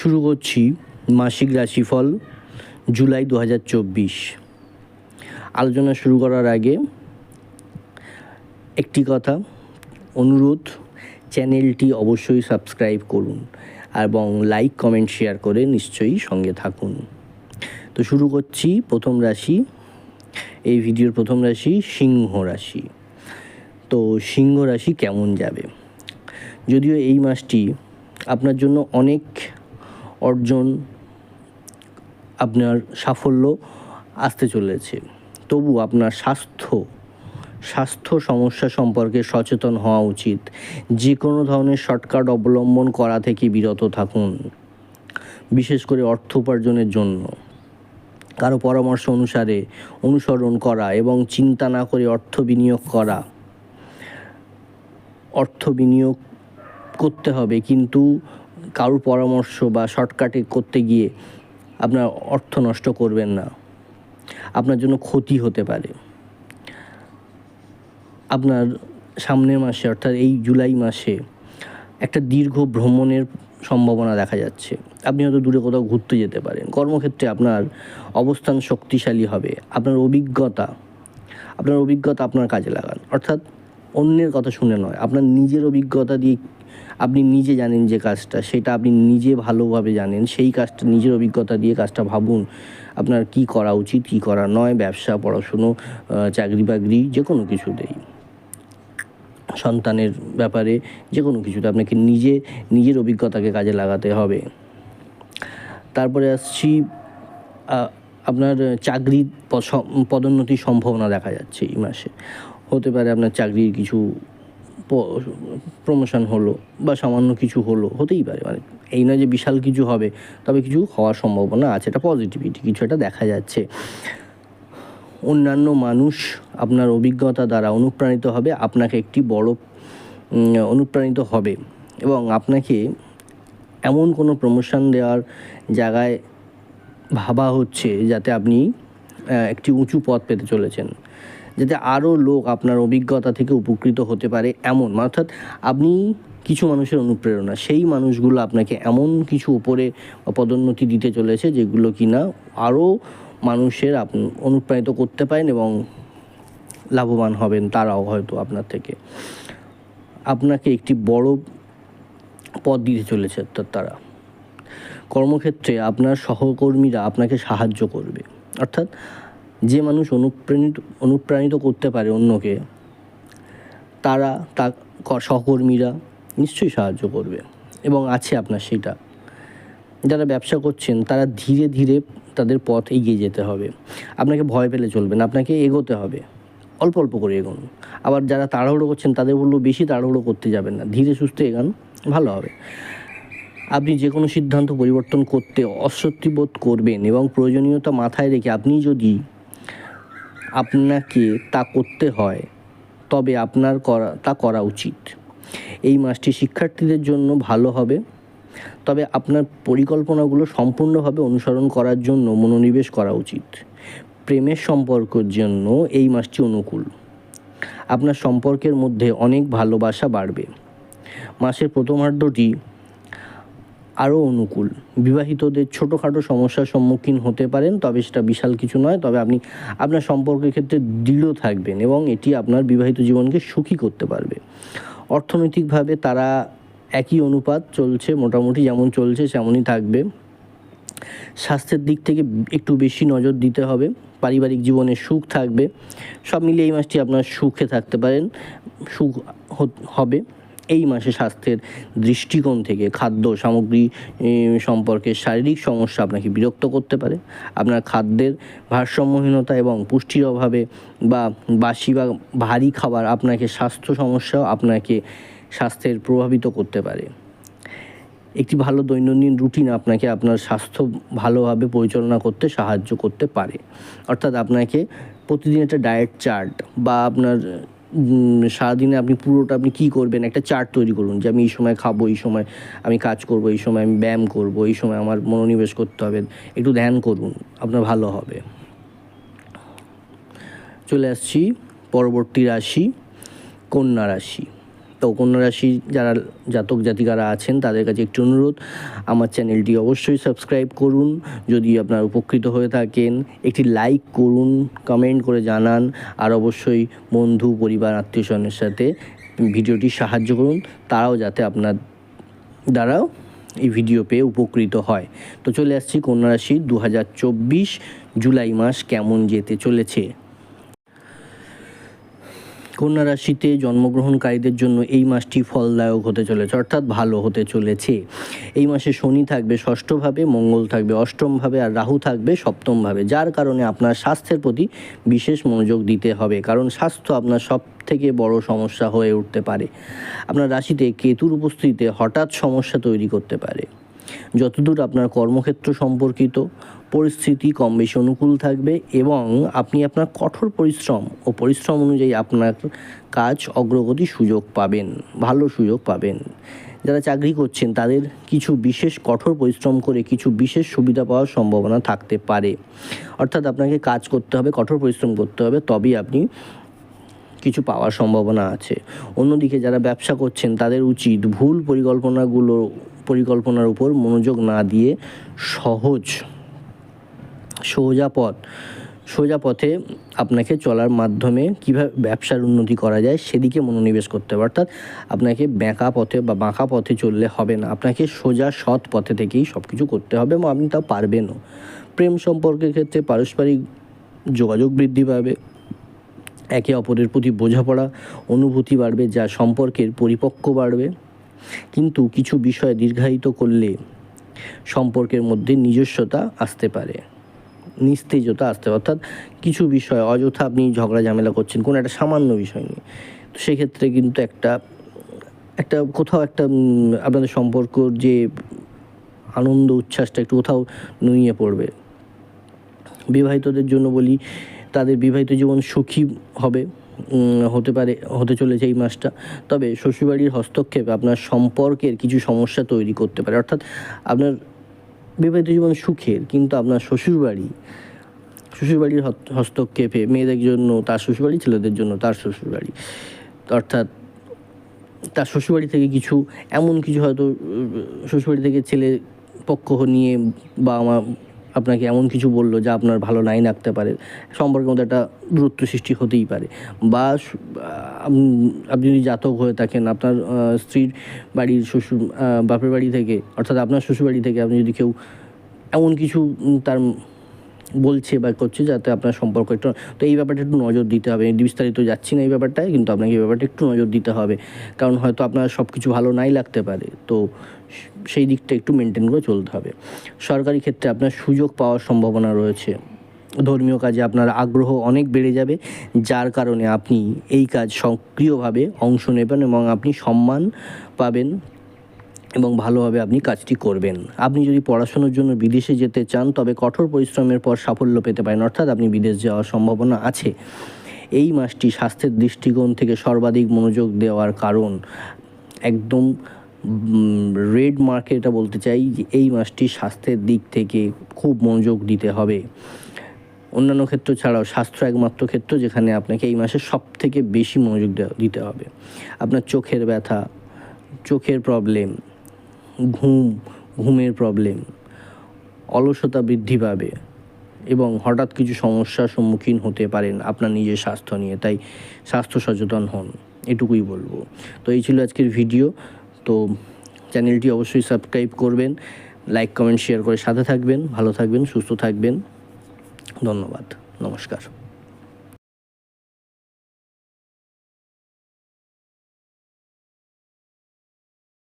শুরু করছি মাসিক রাশিফল জুলাই দু হাজার চব্বিশ। আলোচনা শুরু করার আগে একটি কথা, অনুরোধ, চ্যানেলটি অবশ্যই সাবস্ক্রাইব করুন এবং লাইক, কমেন্ট, শেয়ার করে নিশ্চয়ই সঙ্গে থাকুন। তো শুরু করছি প্রথম রাশি, এই ভিডিওর প্রথম রাশি সিংহ রাশি। তো সিংহ রাশি কেমন যাবে? যদিও এই মাসটি আপনার জন্য অনেক অর্জন আপনার সাফল্য আসতে চলেছে। তবু আপনার স্বাস্থ্য স্বাস্থ্য সমস্যা সম্পর্কে সচেতন হওয়া উচিত। যে কোনো ধরনের শর্টকাট অবলম্বন করা থেকে বিরত থাকুন, বিশেষ করে অর্থ উপার্জনের জন্য। কারও পরামর্শ অনুসারে অনুসরণ করা এবং চিন্তা না করে অর্থ বিনিয়োগ করা। অর্থ বিনিয়োগ করতে হবে, কিন্তু কারোর পরামর্শ বা শর্টকাটে করতে গিয়ে আপনার অর্থ নষ্ট করবেন না। আপনার জন্য ক্ষতি হতে পারে। আপনার সামনের মাসে অর্থাৎ এই জুলাই মাসে একটা দীর্ঘ ভ্রমণের সম্ভাবনা দেখা যাচ্ছে। আপনি হয়তো দূরে কোথাও ঘুরতে যেতে পারেন। কর্মক্ষেত্রে আপনার অবস্থান শক্তিশালী হবে। আপনার অভিজ্ঞতা আপনার অভিজ্ঞতা আপনার কাজে লাগান। অর্থাৎ অন্যের কথা শুনে নয়। আপনার নিজের অভিজ্ঞতা দিয়ে আপনি নিজে জানেন যে কাজটা, সেটা আপনি নিজে ভালোভাবে জানেন, সেই কাজটা, নিজের অভিজ্ঞতা দিয়ে কাজটা ভাবুন, আপনার কি করা উচিত, কী করা নয়, ব্যবসা, পড়াশুনো চাকরি বাকরি, যে কোনো কিছুতেই। সন্তানের ব্যাপারে যে কোনো কিছুতে আপনাকে নিজে, নিজের অভিজ্ঞতাকে কাজে লাগাতে হবে। তারপরে আসছি আপনার চাকরির পস- পদোন্নতির সম্ভাবনা দেখা যাচ্ছে এই মাসে। হতে পারে আপনার চাকরির কিছু প্রমোশন হলো বা সামান্য কিছু হলো, হতেই পারে। মানে এই নয় যে বিশাল কিছু হবে, তবে কিছু হওয়ার সম্ভাবনা আছে, এটা পজিটিভিটি কিছু একটা দেখা যাচ্ছে। অন্যান্য মানুষ আপনার অভিজ্ঞতা দ্বারা অনুপ্রাণিত হবে, আপনাকে একটি বড় অনুপ্রাণিত হবে। এবং আপনাকে এমন কোনো প্রমোশন দেওয়ার জায়গায় ভাবা হচ্ছে যাতে আপনি একটি উঁচু পথ পেতে চলেছেন। যাতে আরও লোক আপনার অভিজ্ঞতা থেকে উপকৃত হতে পারে এমন। অর্থাৎ আপনি কিছু মানুষের অনুপ্রেরণা, সেই মানুষগুলো আপনাকে এমন কিছু উপরে পদোন্নতি দিতে চলেছে যেগুলো কিনা আরও মানুষের আপ, অনুপ্রাণিত করতে পারেন এবং লাভবান হবেন তারাও হয়তো আপনার থেকে। আপনাকে একটি বড় পদ দিতে চলেছে অর্থাৎ তারা। কর্মক্ষেত্রে আপনার সহকর্মীরা আপনাকে সাহায্য করবে। অর্থাৎ যে মানুষ অনুপ্রাণিত অনুপ্রাণিত করতে পারে অন্যকে, তারা তা সহকর্মীরা নিশ্চয়ই সাহায্য করবে এবং আছে আপনার সেটা। যারা ব্যবসা করছেন, তারা ধীরে ধীরে তাদের পথ এগিয়ে যেতে হবে। আপনাকে ভয় পেলে চলবে না, আপনাকে এগোতে হবে। অল্প অল্প করে এগোন। আবার যারা তাড়াহুড়ো করছেন, তাদের বলব বেশি তাড়াহুড়ো করতে যাবেন না, ধীরে সুস্থে এগান, ভালো হবে। আপনি যে কোনো সিদ্ধান্ত পরিবর্তন করতে অস্বস্তি বোধ করবেন এবং প্রয়োজনীয়তা মাথায় রেখে আপনি যদি আপনাকে তা করতে হয়, তবে আপনার করা, তা করা উচিত। এই মাসটি শিক্ষার্থীদের জন্য ভালো হবে, তবে আপনার পরিকল্পনাগুলো সম্পূর্ণভাবে অনুসরণ করার জন্য মনোনিবেশ করা উচিত। প্রেমের সম্পর্কের জন্য এই মাসটি অনুকূল। আপনার সম্পর্কের মধ্যে অনেক ভালোবাসা বাড়বে। মাসের প্রথমার্ধটি আরও অনুকূল। বিবাহিতদের ছোটোখাটো সমস্যার সম্মুখীন হতে পারেন, তবে সেটা বিশাল কিছু নয়। তবে আপনি আপনার সম্পর্কের ক্ষেত্রে দৃঢ় থাকবেন এবং এটি আপনার বিবাহিত জীবনকে সুখী করতে পারবে। অর্থনৈতিকভাবে তারা একই অনুপাত চলছে, মোটামুটি যেমন চলছে তেমনই থাকবে। স্বাস্থ্যের দিক থেকে একটু বেশি নজর দিতে হবে, পারিবারিক জীবনে সুখ থাকবে। সব মিলিয়ে এই মাসটি আপনার সুখে থাকতে পারেন, সুখ হবে। এই মাসে স্বাস্থ্যের দৃষ্টিকোণ থেকে খাদ্য সামগ্রী সম্পর্কে শারীরিক সমস্যা আপনাকে বিরক্ত করতে পারে। আপনার খাদ্যের ভারসাম্যহীনতা এবং পুষ্টির অভাবে বা বাসি বা ভারী খাবার আপনাকে স্বাস্থ্য সমস্যাও আপনাকে স্বাস্থ্যের প্রভাবিত করতে পারে। একটি ভালো দৈনন্দিন রুটিন আপনাকে আপনার স্বাস্থ্য ভালোভাবে পরিচালনা করতে সাহায্য করতে পারে। অর্থাৎ আপনাকে প্রতিদিন একটা ডায়েট চার্ট বা আপনার সারাদিনে আপনি পুরোটা আপনি কি করবেন? একটা চার্ট তৈরি করুন যে আমি এই সময় খাব, এই সময় আমি কাজ করব, এই সময় আমি ব্যায়াম করব, এই সময় আমার মনোনিবেশ করতে হবে। একটু ধ্যান করুন, আপনার ভালো হবে। চলে আসছি, পরবর্তী রাশি, কন্যা রাশি। তো কন্যা রাশি যারা জাতক জাতিকারা আছেন, তাদের কাছে একটি অনুরোধ। আমার চ্যানেলটি অবশ্যই সাবস্ক্রাইব করুন। যদি আপনার উপকৃত হয়ে থাকেন, একটি লাইক করুন, কমেন্ট করে জানান, আর অবশ্যই বন্ধু, পরিবার আত্মীয় স্বজনের সাথে ভিডিওটি সাহায্য করুন, তারাও যাতে আপনার দ্বারাও এই ভিডিও পেয়ে উপকৃত হয়। তো চলে আসছি কন্যা রাশি দু জুলাই মাস কেমন যেতে চলেছে? কন্যা রাশিতে জন্মগ্রহণকারীদের জন্য এই মাসটি ফলদায়ক হতে চলেছে, অর্থাৎ ভালো হতে চলেছে। এই মাসে শনি থাকবে, ষষ্ঠভাবে মঙ্গল থাকবে, অষ্টমভাবে আর রাহু থাকবে সপ্তমভাবে, যার কারণে আপনার স্বাস্থ্যের প্রতি বিশেষ মনোযোগ দিতে হবে, কারণ স্বাস্থ্য আপনার সব থেকে বড় সমস্যা হয়ে উঠতে পারে। আপনার রাশিতে কেতুর উপস্থিতিতে হঠাৎ সমস্যা তৈরি করতে পারে। যতদূর আপনার কর্মক্ষেত্র সম্পর্কিত পরিস্থিতি, কম বেশি অনুকূল থাকবে এবং আপনি আপনার কঠোর পরিশ্রম ও পরিশ্রম অনুযায়ী আপনার কাজ অগ্রগতি সুযোগ পাবেন, ভালো সুযোগ পাবেন। যারা চাকরি করছেন, তাদের কিছু বিশেষ কঠোর পরিশ্রম করে কিছু বিশেষ সুবিধা পাওয়ার সম্ভাবনা থাকতে পারে। অর্থাৎ আপনাকে কাজ করতে হবে, কঠোর পরিশ্রম করতে হবে, তবেই আপনি কিছু পাওয়ার সম্ভাবনা আছে। অন্যদিকে যারা ব্যবসা করছেন, তাদের উচিত ভুল পরিকল্পনাগুলো, পরিকল্পনার উপর মনোযোগ না দিয়ে সহজ সোজা পথ, সোজা পথে আপনাকে চলার মাধ্যমে কীভাবে ব্যবসার উন্নতি করা যায় সেদিকে মনোনিবেশ করতে হবে। অর্থাৎ আপনাকে ব্যাঁকা পথে বা বাঁকা পথে চললে হবে না। আপনাকে সোজা সৎ পথে থেকেই সব কিছু করতে হবে এবং আপনি তাও পারবেনও। প্রেম সম্পর্কের ক্ষেত্রে পারস্পরিক যোগাযোগ বৃদ্ধি পাবে। একে অপরের প্রতি বোঝাপড়া, অনুভূতি বাড়বে, যা সম্পর্কের পরিপক্ক বাড়বে। কিন্তু কিছু বিষয় দীর্ঘায়িত করলে সম্পর্কের মধ্যে নিজস্বতা আসতে পারে। নিস্তেজতা আসতে অর্থাৎ কিছু বিষয় অযথা আপনি ঝগড়া ঝামেলা করছেন, কোনো একটা সামান্য বিষয় নিয়ে। তো সেক্ষেত্রে কিন্তু একটা একটা কোথাও একটা আপনাদের সম্পর্কর যে আনন্দ, উচ্ছ্বাসটা একটু কোথাও নুইয়ে পড়বে। বিবাহিতদের জন্য বলি, তাদের বিবাহিত জীবন সুখী হবে হতে পারে, হতে চলেছে এই মাসটা। তবে শ্বশুরবাড়ির হস্তক্ষেপ আপনার সম্পর্কের কিছু সমস্যা তৈরি করতে পারে। অর্থাৎ আপনার বিবাহিত জীবন সুখের, কিন্তু আপনার শ্বশুরবাড়ি, শ্বশুরবাড়ির হস্তক্ষেপে মেয়েদের জন্য, তার শ্বশুরবাড়ি, ছেলেদের জন্য তার শ্বশুরবাড়ি। অর্থাৎ তার শ্বশুরবাড়ি থেকে কিছু, এমন কিছু হয়তো শ্বশুরবাড়ি থেকে ছেলে পক্ষ নিয়ে বা আমার আপনাকে এমন কিছু বলল যা আপনার ভালো নাই লাগতে পারে। সম্পর্কের মধ্যে একটা দূরত্ব সৃষ্টি হতেই পারে। বা আপনি যদি জাতক হয়ে থাকেন, আপনার স্ত্রীর বাড়ির শ্বশুর বাপের বাড়ি থেকে, অর্থাৎ আপনার শ্বশুর বাড়ি থেকে আপনি যদি কেউ এমন কিছু তার বলছে বা করছে যাতে আপনার সম্পর্ক একটু, তো এই ব্যাপারটা একটু নজর দিতে হবে। বিস্তারিত যাচ্ছি না এই ব্যাপারটায়, কিন্তু আপনাকে এই ব্যাপারটা একটু নজর দিতে হবে। কারণ হয়তো আপনার সব কিছু ভালো নাই লাগতে পারে। তো সেই দিকটা একটু মেনটেন করে চলতে হবে। সরকারি ক্ষেত্রে আপনার সুযোগ পাওয়ার সম্ভাবনা রয়েছে। ধর্মীয় কাজে আপনার আগ্রহ অনেক বেড়ে যাবে, যার কারণে আপনি এই কাজ সক্রিয়ভাবে অংশ নেবেন এবং আপনি সম্মান পাবেন। এবং ভালোভাবে আপনি কাজটি করবেন। আপনি যদি পড়াশোনার জন্য বিদেশে যেতে চান, তবে কঠোর পরিশ্রমের পর সাফল্য পেতে পারেন। অর্থাৎ আপনি বিদেশ যাওয়ার সম্ভাবনা আছে। এই মাসটি স্বাস্থ্যের দৃষ্টিকোণ থেকে সর্বাধিক মনোযোগ দেওয়ার কারণ। একদম রেড মার্কে এটা বলতে চাই যে এই মাসটি স্বাস্থ্যের দিক থেকে খুব মনোযোগ দিতে হবে। অন্যান্য ক্ষেত্র ছাড়াও স্বাস্থ্য একমাত্র ক্ষেত্র যেখানে আপনাকে এই মাসে সব থেকে বেশি মনোযোগ দিতে হবে। আপনার চোখের ব্যথা, চোখের প্রবলেম ঘুম, ঘুমের প্রবলেম অলসতা বৃদ্ধি পাবে এবং হঠাৎ কিছু সমস্যার সম্মুখীন হতে পারেন আপনার নিজের স্বাস্থ্য নিয়ে। তাই স্বাস্থ্য সচেতন হন, এটুকুই বলব। তো এই ছিল আজকের ভিডিও তো চ্যানেলটি অবশ্যই সাবস্ক্রাইব করবেন লাইক কমেন্ট শেয়ার করে সাথে থাকবেন, ভালো থাকবেন, সুস্থ থাকবেন। ধন্যবাদ, নমস্কার।